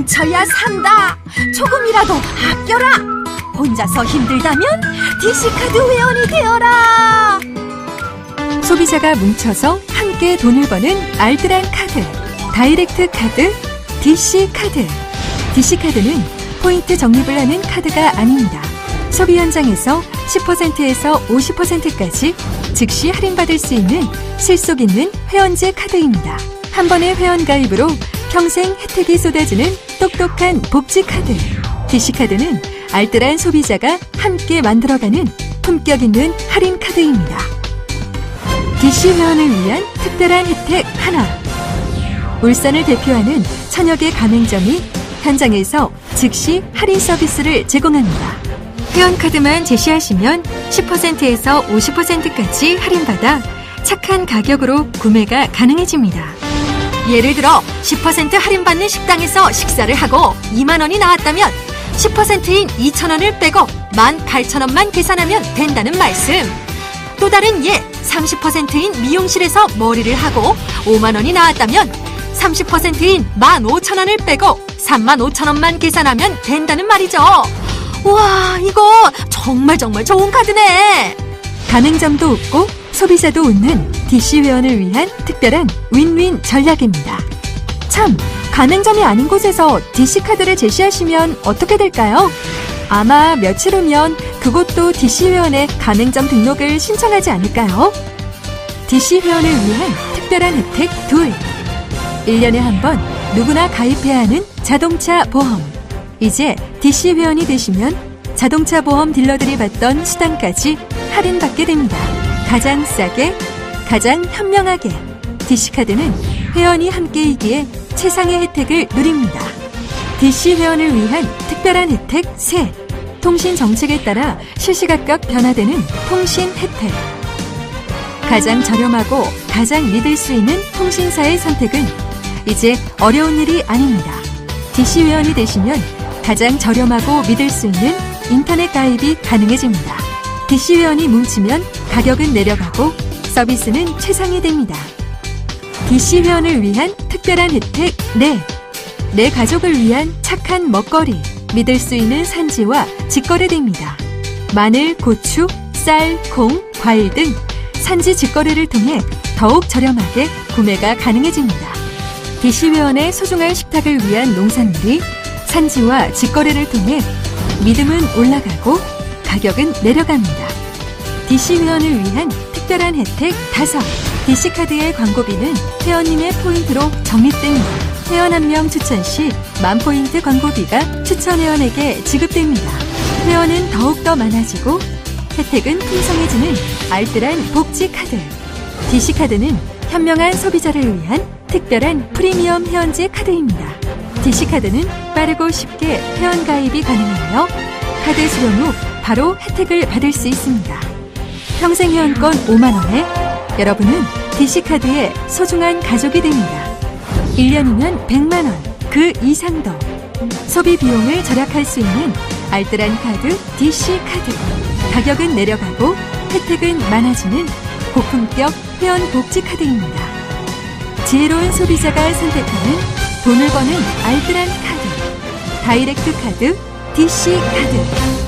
뭉쳐야 산다. 조금이라도 아껴라. 혼자서 힘들다면 DC카드 회원이 되어라. 소비자가 뭉쳐서 함께 돈을 버는 알뜰한 카드. 다이렉트 카드, DC 카드. DC 카드는 포인트 적립을 하는 카드가 아닙니다. 소비 현장에서 10%에서 50%까지 즉시 할인받을 수 있는 실속 있는 회원제 카드입니다. 한 번의 회원 가입으로 평생 혜택이 쏟아지는 똑똑한 복지 카드. DC 카드는 알뜰한 소비자가 함께 만들어가는 품격 있는 할인 카드입니다. DC 회원을 위한 특별한 혜택 하나. 울산을 대표하는 천여 개 가맹점이 현장에서 즉시 할인 서비스를 제공합니다. 회원카드만 제시하시면 10%에서 50%까지 할인받아 착한 가격으로 구매가 가능해집니다. 예를 들어 10% 할인받는 식당에서 식사를 하고 2만 원이 나왔다면 10%인 2천 원을 빼고 18,000원만 계산하면 된다는 말씀. 또 다른 예, 30%인 미용실에서 머리를 하고 5만 원이 나왔다면 30%인 15,000원을 빼고 35,000원만 계산하면 된다는 말이죠. 와, 이거 정말 정말 좋은 카드네. 가맹점도 웃고 소비자도 웃는 DC 회원을 위한 특별한 윈윈 전략입니다. 참, 가맹점이 아닌 곳에서 DC 카드를 제시하시면 어떻게 될까요? 아마 며칠 후면 그곳도 DC 회원의 가맹점 등록을 신청하지 않을까요? DC 회원을 위한 특별한 혜택 둘. 1년에 한 번 누구나 가입해야 하는 자동차 보험. 이제 DC 회원이 되시면 자동차 보험 딜러들이 받던 수당까지 할인받게 됩니다. 가장 싸게, 가장 현명하게. DC카드는 회원이 함께이기에 최상의 혜택을 누립니다. DC 회원을 위한 특별한 혜택 셋. 통신 정책에 따라 실시각각 변화되는 통신 혜택. 가장 저렴하고 가장 믿을 수 있는 통신사의 선택은 이제 어려운 일이 아닙니다. DC 회원이 되시면 가장 저렴하고 믿을 수 있는 인터넷 가입이 가능해집니다. DC 회원이 뭉치면 가격은 내려가고 서비스는 최상이 됩니다. DC 회원을 위한 특별한 혜택 네. 내 가족을 위한 착한 먹거리, 믿을 수 있는 산지와 직거래됩니다. 마늘, 고추, 쌀, 콩, 과일 등 산지 직거래를 통해 더욱 저렴하게 구매가 가능해집니다. DC 회원의 소중한 식탁을 위한 농산물이 산지와 직거래를 통해 믿음은 올라가고 가격은 내려갑니다. DC 회원을 위한 특별한 혜택 다섯. DC 카드의 광고비는 회원님의 포인트로 적립됩니다. 회원 한 명 추천 시 만 포인트 광고비가 추천 회원에게 지급됩니다. 회원은 더욱더 많아지고 혜택은 풍성해지는 알뜰한 복지 카드. DC 카드는 현명한 소비자를 위한 특별한 프리미엄 회원제 카드입니다. DC 카드는 빠르고 쉽게 회원 가입이 가능하며 카드 수령 후 바로 혜택을 받을 수 있습니다. 평생 회원권 5만 원에 여러분은 DC 카드의 소중한 가족이 됩니다. 1년이면 100만 원, 그 이상도 소비 비용을 절약할 수 있는 알뜰한 카드 DC 카드. 가격은 내려가고 혜택은 많아지는 고품격 회원 복지 카드입니다. 지혜로운 소비자가 선택하는 돈을 버는 알뜰한 카드. 다이렉트 카드 DC 카드.